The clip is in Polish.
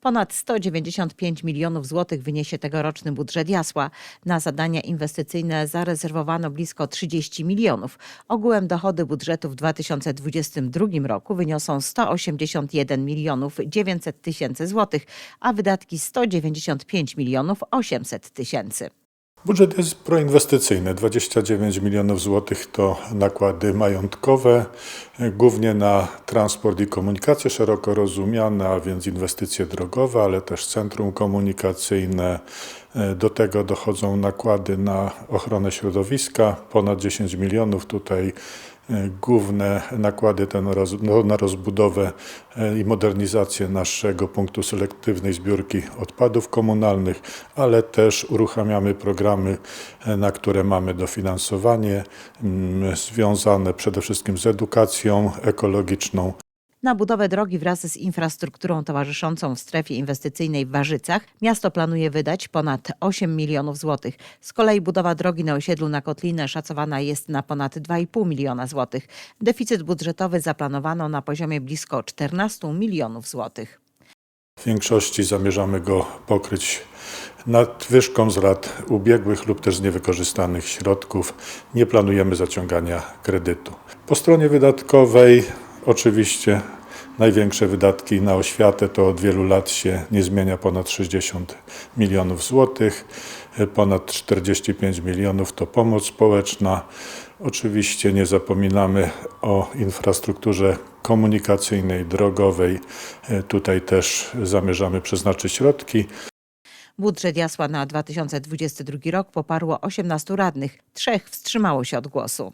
Ponad 195 milionów złotych wyniesie tegoroczny budżet Jasła. Na zadania inwestycyjne zarezerwowano blisko 30 milionów. Ogółem dochody budżetu w 2022 roku wyniosą 181 milionów 900 tysięcy złotych, a wydatki 195 milionów 800 tysięcy. Budżet jest proinwestycyjny. 29 milionów złotych to nakłady majątkowe, e, głównie na transport i komunikację szeroko rozumiane, a więc inwestycje drogowe, ale też centrum komunikacyjne. E, Do tego dochodzą nakłady na ochronę środowiska, ponad 10 milionów. Tutaj główne nakłady te no, na rozbudowę e, i modernizację naszego punktu selektywnej zbiórki odpadów komunalnych, ale też uruchamiamy programy, e, na które mamy dofinansowanie, mm, związane przede wszystkim z edukacją ekologiczną, Na budowę drogi wraz z infrastrukturą towarzyszącą w strefie inwestycyjnej w Warzycach miasto planuje wydać ponad 8 milionów złotych. Z kolei budowa drogi na osiedlu na Kotlinę szacowana jest na ponad 2,5 miliona złotych. Deficyt budżetowy zaplanowano na poziomie blisko 14 milionów złotych. W większości zamierzamy go pokryć nadwyżką z lat ubiegłych lub też z niewykorzystanych środków. Nie planujemy zaciągania kredytu. Po stronie wydatkowej oczywiście największe wydatki na oświatę to od wielu lat się nie zmienia ponad 60 milionów złotych. Ponad 45 milionów to pomoc społeczna. Oczywiście nie zapominamy o infrastrukturze komunikacyjnej, drogowej. Tutaj też zamierzamy przeznaczyć środki. Budżet Jasła na 2022 rok poparło 18 radnych, trzech wstrzymało się od głosu.